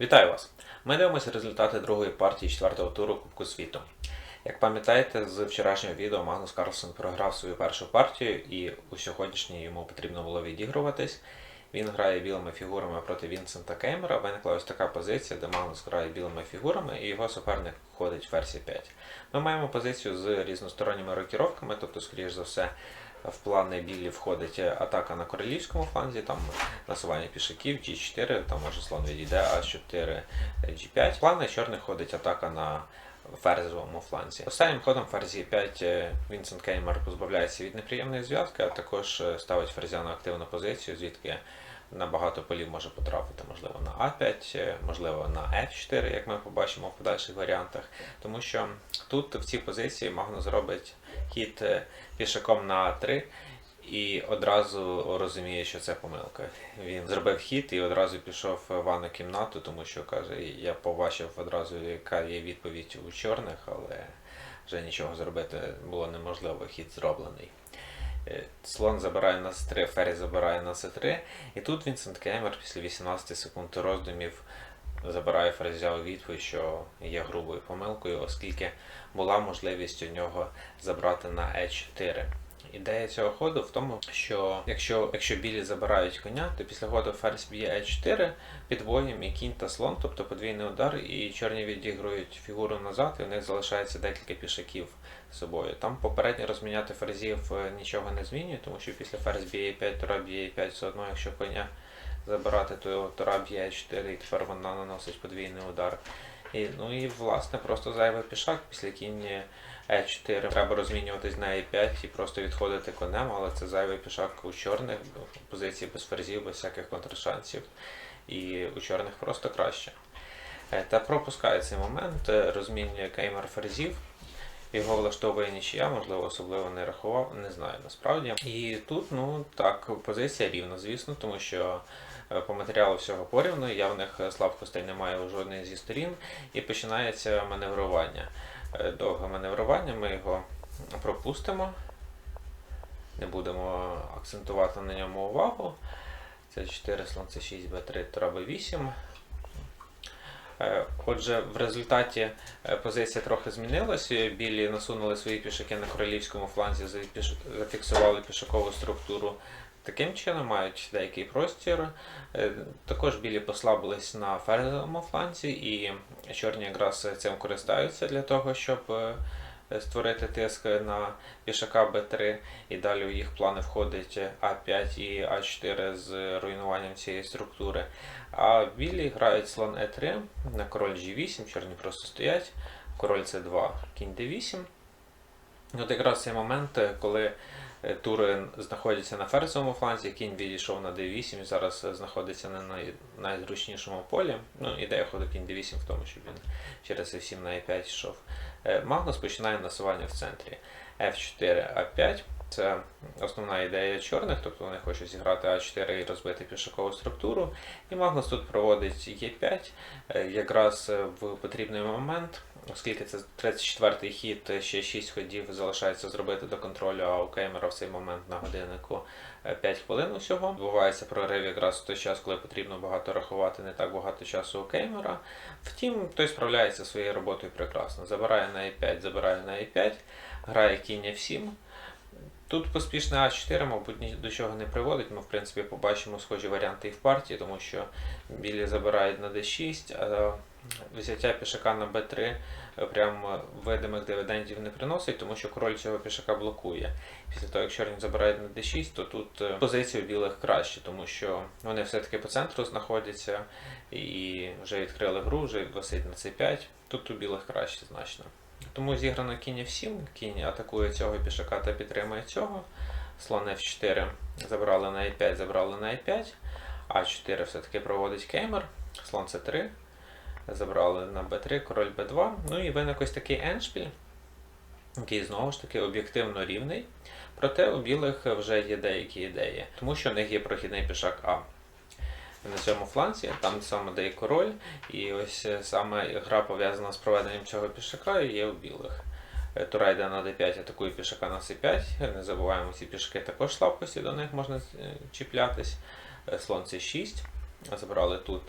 Вітаю вас! Ми дивимося результати другої партії четвертого туру Кубку світу. Як пам'ятаєте, з вчорашнього відео Магнус Карлсон програв свою першу партію, і у сьогоднішній йому потрібно було відігруватись. Він грає білими фігурами проти Вінсента Кеймера. Виникла ось така позиція, де Магнус грає білими фігурами, і його суперник ходить в ферзі 5. Ми маємо позицію з різносторонніми рокіровками, тобто, скоріш за все, в плани білі входить атака на королівському фланзі, там насування пішаків, G4, там може слон відійде, А4, G5. В плани чорних ходить атака на ферзовому фланзі. Останнім ходом ферзі 5 Вінсент Кеймер позбавляється від неприємної зв'язки, а також е, ставить ферзя на активну позицію, звідки на багато полів може потрапити, можливо, на А5, е, можливо, на F4, як ми побачимо в подальших варіантах. Тому що тут в цій позиції Магнус зробить хід е, пішаком на А3 і одразу розуміє, що це помилка. Він зробив хід і одразу пішов в ванну кімнату, тому що каже, я побачив одразу, яка є відповідь у чорних, але вже нічого зробити було неможливо, хід зроблений. Е, Слон забирає на С3, ферзь забирає на С3. І тут Вінсент Кеймер після 18 секунд роздумів забирає ферзя у відповідь, що є грубою помилкою, оскільки була можливість у нього забрати на Е4. Ідея цього ходу в тому, що якщо, якщо білі забирають коня, то після ходу ферзь б'є Е4 підвоєм і кінь та слон, тобто подвійний удар, і чорні відігрують фігуру назад, і у них залишається декілька пішаків з собою. Там попередньо розміняти ферзів е, нічого не змінює, тому що після ферзь б'є 5 тура б'є 5 все одно, якщо коня забирати, то тура б'є 4 і тепер вона наносить подвійний удар. І, ну і власне просто зайвий пішак після кінь Е4. Треба розмінюватись на Е5 і просто відходити конем, але це зайвий пішак у чорних позиції без ферзів, без всяких контршансів. І у чорних просто краще. Е, Та пропускає цей момент, е, розмінює кеймер ферзів. Його влаштовує нічия, можливо, особливо не рахував, не знаю насправді. І тут, ну так, позиція рівна, звісно, тому що по матеріалу всього порівну, явних слабкостей немає у жодної зі сторін, і починається маневрування. Е, Довге маневрування, ми його пропустимо, не будемо акцентувати на ньому увагу. Це 4 слон, це 6 Б3, Тура Б8. Е, Отже, в результаті е, позиція трохи змінилася. Білі насунули свої пішаки на королівському фланзі, зафіксували пішакову структуру. Таким чином мають деякий простір. Е, Також білі послабились на ферзовому фланзі, і чорні якраз цим користаються для того, щоб е, створити тиск на пішака Б3. І далі у їх плани входить А5 і А4 з руйнуванням цієї структури. А білі грають слон Е3 на король G8, чорні просто стоять, король С2, кінь D8. От якраз цей момент, е, коли е, тури знаходяться на ферзовому фланзі, кінь відійшов на D8 і зараз е, знаходиться на найзручнішому полі. Ну, ідея ходу кінь D8 в тому, щоб він через F7 на E5 йшов. Е, Магнус починає насування в центрі. F4, A5. Це основна ідея чорних, тобто вони хочуть зіграти А4 і розбити пішакову структуру. І Магнус тут проводить Е5 е, якраз в потрібний момент, оскільки це 34-й хід, е, ще 6 ходів залишається зробити до контролю, а у Кеймера в цей момент на годиннику е, 5 хвилин усього. Відбувається прорив якраз в той час, коли потрібно багато рахувати, не так багато часу у Кеймера. Втім, той справляється своєю роботою прекрасно. Забирає на E5, забирає на E5, грає кінь F7. Тут поспішне А4, мабуть, ні до чого не приводить. Ми, в принципі, побачимо схожі варіанти і в партії, тому що білі забирають на D6, а взяття пішака на Б3 прям видимих дивідендів не приносить, тому що король цього пішака блокує. Після того, як чорні забирають на D6, то тут е, позиція у білих краще, тому що вони все-таки по центру знаходяться і вже відкрили гру, вже висить на C5. Тут у білих краще значно. Тому зіграно кінь F7, кінь атакує цього пішака та підтримує цього. Слон F4 забрали на E5, забрали на E5. А4 все-таки проводить кеймер. Слон C3. Забрали на B3, король B2. Ну і виник ось такий еншпіль, який знову ж таки об'єктивно рівний. Проте у білих вже є деякі ідеї, тому що в них є прохідний пішак А. На цьому фланзі, там саме де і король, і ось е, саме гра пов'язана з проведенням цього пішака є у білих. Е, Тура йде на d5, атакує пішака на c5. Не забуваємо, ці пішаки також слабкості, до них можна е, чіплятись. Слон c6. Забрали тут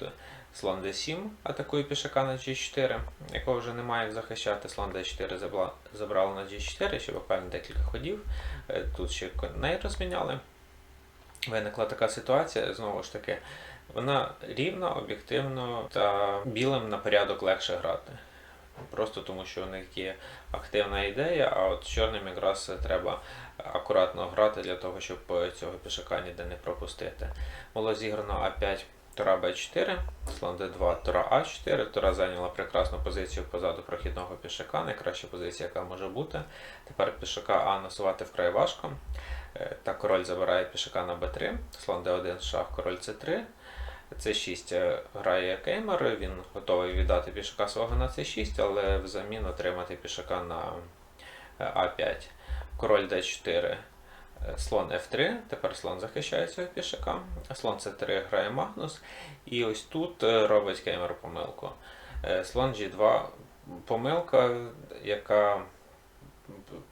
Слон d7 атакує пішака на g4, якого вже немає як захищати. Слон d4 забла- забрали на g4, ще буквально декілька ходів. Е, Тут ще коней розміняли. Виникла така ситуація, знову ж таки, вона рівна, об'єктивно та білим на порядок легше грати. Просто тому, що у них є активна ідея, а от чорним якраз треба акуратно грати для того, щоб цього пішака ніде не пропустити. Було зіграно А5, Тура Б4, слон Д2, Тура А4. Тура зайняла прекрасну позицію позаду прохідного пішака, найкраща позиція, яка може бути. Тепер пішака А насувати вкрай важко. Е, Та король забирає пішака на Б3, слон Д1, шах, король С3. С6 е, грає Кеймер, він готовий віддати пішака свого на С6, але взамін отримати пішака на е, А5. Король Д4, е, слон F3, тепер слон захищає цього пішака. Слон С3 грає Магнус. І ось тут е, робить Кеймер помилку. Е, Слон G2 помилка, яка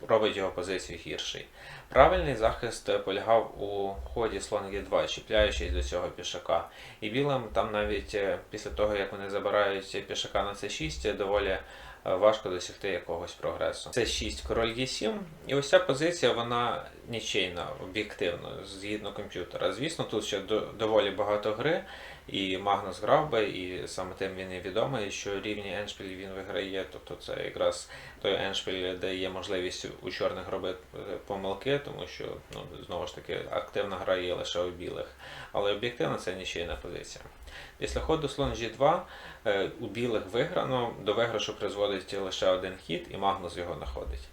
робить його позицію гірший. Правильний захист е, полягав у ході слон Е2, чіпляючись до цього пішака. І білим там навіть е, після того, як вони забирають пішака на С6, доволі е, важко досягти якогось прогресу. Це 6 король Е7. І ось ця позиція вона нічийна, об'єктивно, згідно комп'ютера. Звісно, тут ще до- доволі багато гри, і Магнус грав би, і саме тим він і відомий, що рівні Еншпіль він виграє. Тобто це якраз той Еншпіль, де є можливість у чорних робити е, помилки, тому що ну, знову ж таки активна гра є лише у білих. Але об'єктивно це нічийна позиція. Після ходу слон G2 е, у білих виграно, до виграшу призводить лише один хід, і Магнус його знаходить.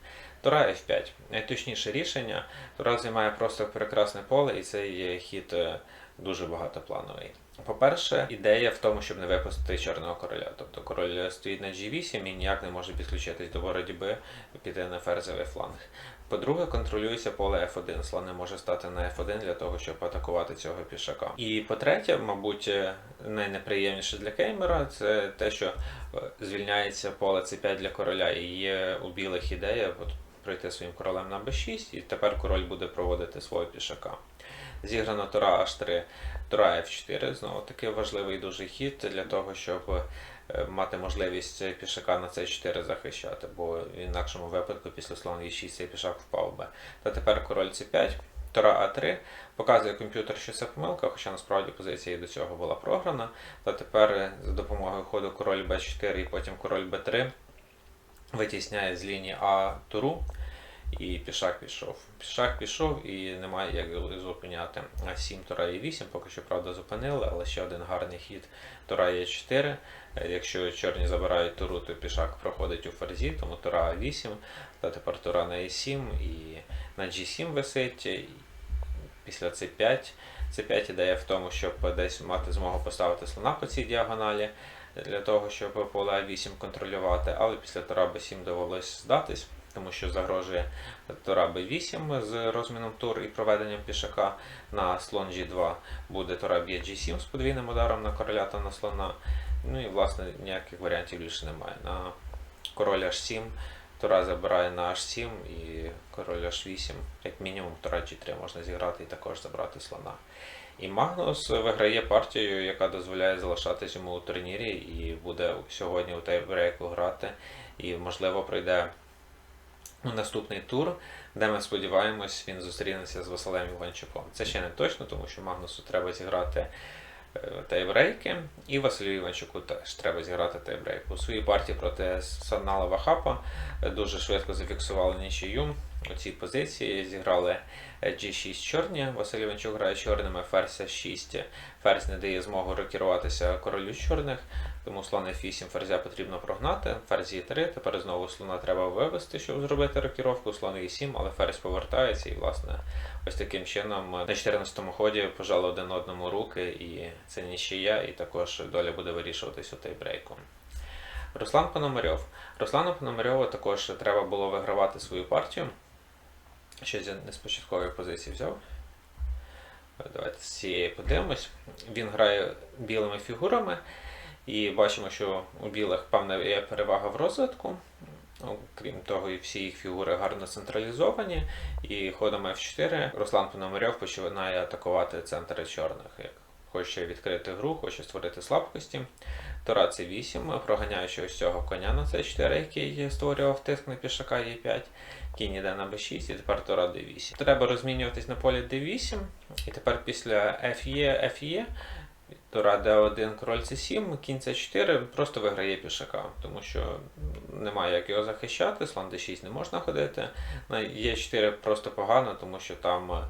Тура F5. Найточніше рішення. Тура займає просто прекрасне поле, і цей хід е, дуже багатоплановий. По-перше, ідея в тому, щоб не випустити чорного короля. Тобто король стоїть на G8 і ніяк не може підключитись до боротьби, піти на ферзовий фланг. По-друге, контролюється поле F1. Слон не може стати на F1 для того, щоб атакувати цього пішака. І по-третє, мабуть, найнеприємніше для Кеймера це те, що е, звільняється поле C5 для короля, і є у білих ідея пройти своїм королем на b6, і тепер король буде проводити свого пішака. Зіграно Тура H3, Тура F4, знову таки важливий дуже хід для того, щоб е, мати можливість пішака на c4 захищати, бо в інакшому випадку після слон e6 цей пішак впав би. Та тепер король c5, Тура А3 показує комп'ютер, що це помилка, хоча насправді позиція до цього була програна. Та тепер е, за допомогою ходу король b4 і потім король b3 витісняє з лінії А туру. І пішак пішов. Пішак пішов і немає як зупиняти. А 7 Тура і 8 поки що, правда, зупинили, але ще один гарний хід Тура є 4. Якщо чорні забирають туру, то пішак проходить у ферзі, тому Тура 8, та тепер Тура на Е7 і на G7 висить. Після C5. C5 ідея в тому, щоб десь мати змогу поставити слона по цій діагоналі для того, щоб поле А8 контролювати, але після Тура Б7 довелось здатись тому що загрожує Тура Б8 з розміном тур і проведенням пішака на слон G2 буде Тура б'є G7 з подвійним ударом на короля та на слона. Ну і власне ніяких варіантів більше немає. На король H7 Тура забирає на H7 і король H8, як мінімум Тура G3 можна зіграти і також забрати слона. І Магнус виграє партію, яка дозволяє залишатись йому у турнірі, і буде сьогодні у тайбрейку грати. І можливо пройде у наступний тур, де ми сподіваємось, він зустрінеться з Василем Іванчуком. Це ще не точно, тому що Магнусу треба зіграти е, тайбрейки, і Василю Іванчуку теж треба зіграти тайбрейк. У своїй партії проти Саднала Вахапа е, дуже швидко зафіксували нічию у цій позиції. Зіграли е, G6 чорні. Василь Іванчук грає чорними, ферзь 6. Ферзь не дає змогу рокіруватися королю чорних. Тому слон F8 ферзя потрібно прогнати, ферзь E3, тепер знову слона треба вивести, щоб зробити рокіровку, слон E7, але ферзь повертається і, власне, ось таким чином на 14-му ході пожали один одному руки, і це нічия, і також доля буде вирішуватись у тайбрейку. Руслан Пономарьов. Руслану Пономарьову також треба було вигравати свою партію. Щось я не з початкової позиції взяв. Давайте з цієї подивимось. Він грає білими фігурами. І бачимо, що у білих певна є перевага в розвитку. Крім того, і всі їх фігури гарно централізовані. І ходом F4 Руслан Пономарьов починає атакувати центри чорних. Як хоче відкрити гру, хоче створити слабкості. Тора це 8, проганяючи ось цього коня на c4, який створював тиск на пішака Е5. Кінь іде на b6 і тепер Тора d8. Треба розмінюватись на полі d8, і тепер після Fe, Fe, Тора d1, король c7, кінь c4 просто виграє пішака, тому що немає як його захищати, слон d6 не можна ходити. На Е4 просто погано, тому що там е,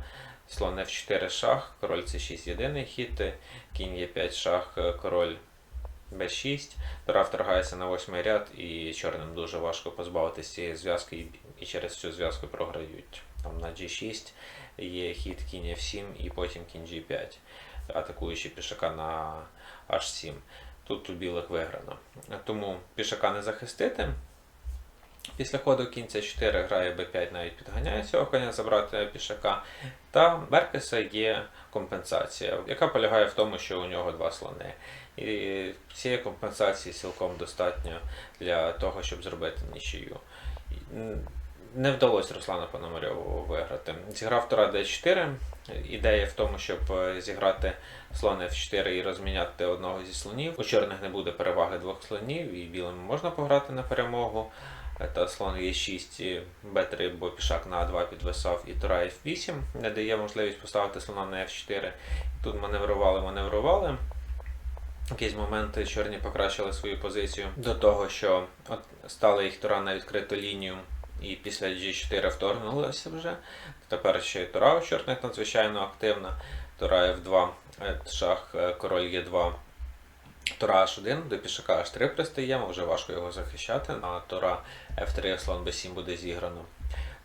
слон F4 шах, король c6 єдиний хід, кінь Е5 шах, король b6. Тора вторгається на восьмий ряд, і чорним дуже важко позбавитися цієї зв'язки, і через цю зв'язку програють. Там на G6 є хід кінь F7 і потім кінь G5, атакуючи пішака на H7. Тут у білих виграно. Тому пішака не захистити. Після ходу кінь c4 грає b5, навіть підганяє цього коня забрати пішака. Та Беркеса є компенсація, яка полягає в тому, що у нього два слони. І цієї компенсації цілком достатньо для того, щоб зробити нічию. Не вдалося Руслану Пономарьову виграти. Зіграв Тура d4. Ідея в тому, щоб е, зіграти слон f4 і розміняти одного зі слонів. У чорних не буде переваги двох слонів, і білим можна пограти на перемогу. Та слон Е6, і Б3, бо пішак на А2 підвисав, і Тура F8 не дає можливість поставити слона на F4. Тут маневрували, маневрували. Якийсь момент чорні покращили свою позицію до того, що от стали їх Тура на відкриту лінію, і після G4 вторгнулися вже. Тепер ще й Тура у чорних надзвичайно активна. Тура F2, е, шах, е, король Е2. Тура H1 до пішака H3 пристаємо, вже важко його захищати. На Тура F3 слон B7 буде зіграно.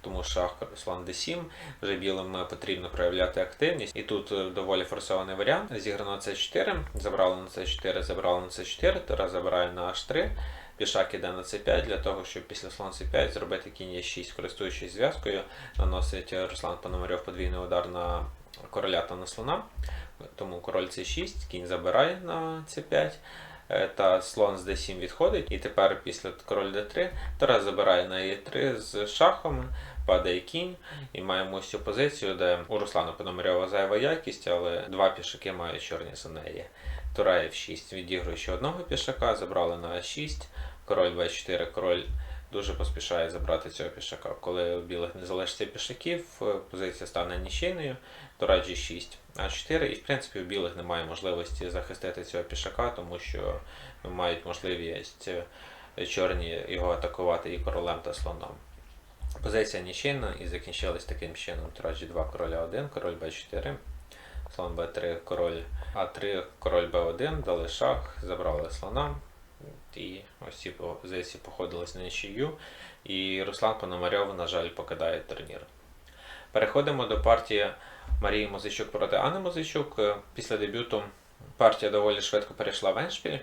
Тому шах слон D7, вже білим потрібно проявляти активність. І тут е, доволі форсований варіант. Зіграно C4, забрали на C4, забрали на C4, Тура забирає на H3. Пішак іде на C5 для того, щоб після слон C5 зробити кінь Е6, користуючись зв'язкою, наносить Руслан Пономарьов подвійний удар на короля та на слона. Тому король c6, кінь забирає на c5, е, та слон з d7 відходить. І тепер після король d3 Тарас забирає на e3 з шахом, падає кінь, і маємо ось цю позицію, де у Руслана Пономарьова зайва якість, але два пішаки мають чорні за неї. Тура f6 відігрує ще одного пішака, забрали на a6, король b4, король дуже поспішає забрати цього пішака. Коли у білих не залишиться пішаків, е, позиція стане нічийною. Тура G6, А4, і в принципі у білих немає можливості захистити цього пішака, тому що мають можливість е, чорні його атакувати і королем та слоном. Позиція нічийна і закінчилась таким чином. Тура G2, короля 1, король Б4, слон Б3, король А3, король Б1, дали шах, забрали слона. І ось ці позиції походились на нічию. І Руслан Пономарьов, на жаль, покидає турнір. Переходимо до партії Марії Музичук проти Анни Музичук. Е, Після дебюту партія доволі швидко перейшла в еншпіль.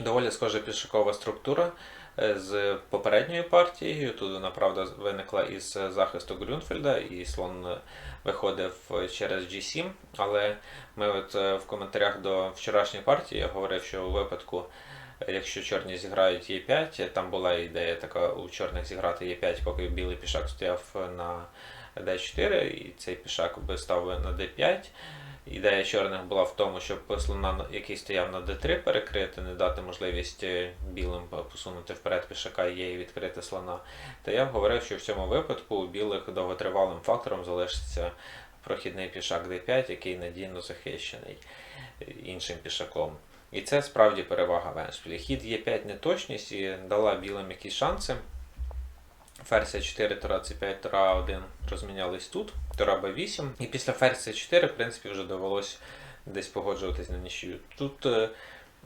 Доволі схожа пішакова структура е, з попередньою партією. Тут вона, правда, виникла із захисту Грюнфельда, і слон е, виходив через G7. Але ми от е, в коментарях до вчорашньої партії я говорив, що у випадку, е, якщо чорні зіграють Е5, там була ідея така у чорних зіграти Е5, поки білий пішак стояв на d4, і цей пішак би став на d5. Ідея чорних була в тому, щоб слона, який стояв на d3, перекрити, не дати можливість е, білим посунути вперед пішака є і відкрити слона. Та я говорив, що в цьому випадку у білих довготривалим фактором залишиться прохідний пішак d5, який надійно захищений е, іншим пішаком. І це справді перевага в еншпілі. Хід Е5 неточність і дала білим якісь шанси. Ферзь 4, Тура C5, Тура 1 розмінялись тут, Тура Б8. І після ферзь 4, в принципі, вже довелось десь погоджуватись на нічию. Тут е,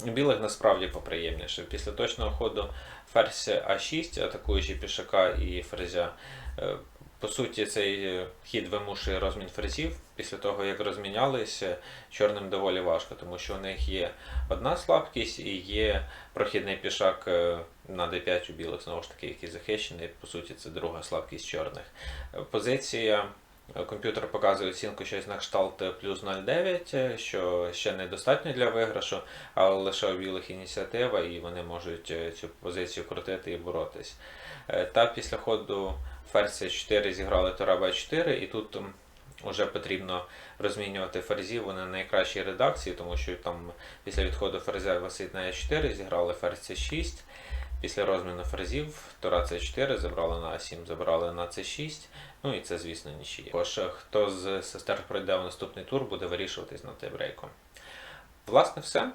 білих насправді поприємніше. Після точного ходу ферзь А6, атакуючи пішака і ферзя. е, По суті, цей е, хід вимушує розмін ферзів. Після того, як розмінялися, чорним доволі важко, тому що у них є одна слабкість і є прохідний пішак е, на d5 у білих, знову ж таки, який захищений. По суті, це друга слабкість чорних. Е, Позиція. Комп'ютер показує оцінку щось на кшталт плюс 0,9, е, що ще недостатньо для виграшу, але лише у білих ініціатива, і вони можуть цю позицію крутити і боротись. Та після ходу ферзь 4 зіграли Тура Б4, і тут вже потрібно розмінювати ферзів у не найкращій редакції, тому що там після відходу ферзя Василь на Е4 зіграли ферзь С6. Після розміну ферзів Тура С4 забрали на А7, забрали на С6. Ну і це, звісно, нічиє. Тож, хто з сестер пройде в наступний тур, буде вирішуватись на тайбрейку. Власне, все.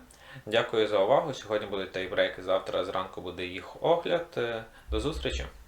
Дякую за увагу. Сьогодні будуть тайбрейки, завтра зранку буде їх огляд. Е, До зустрічі!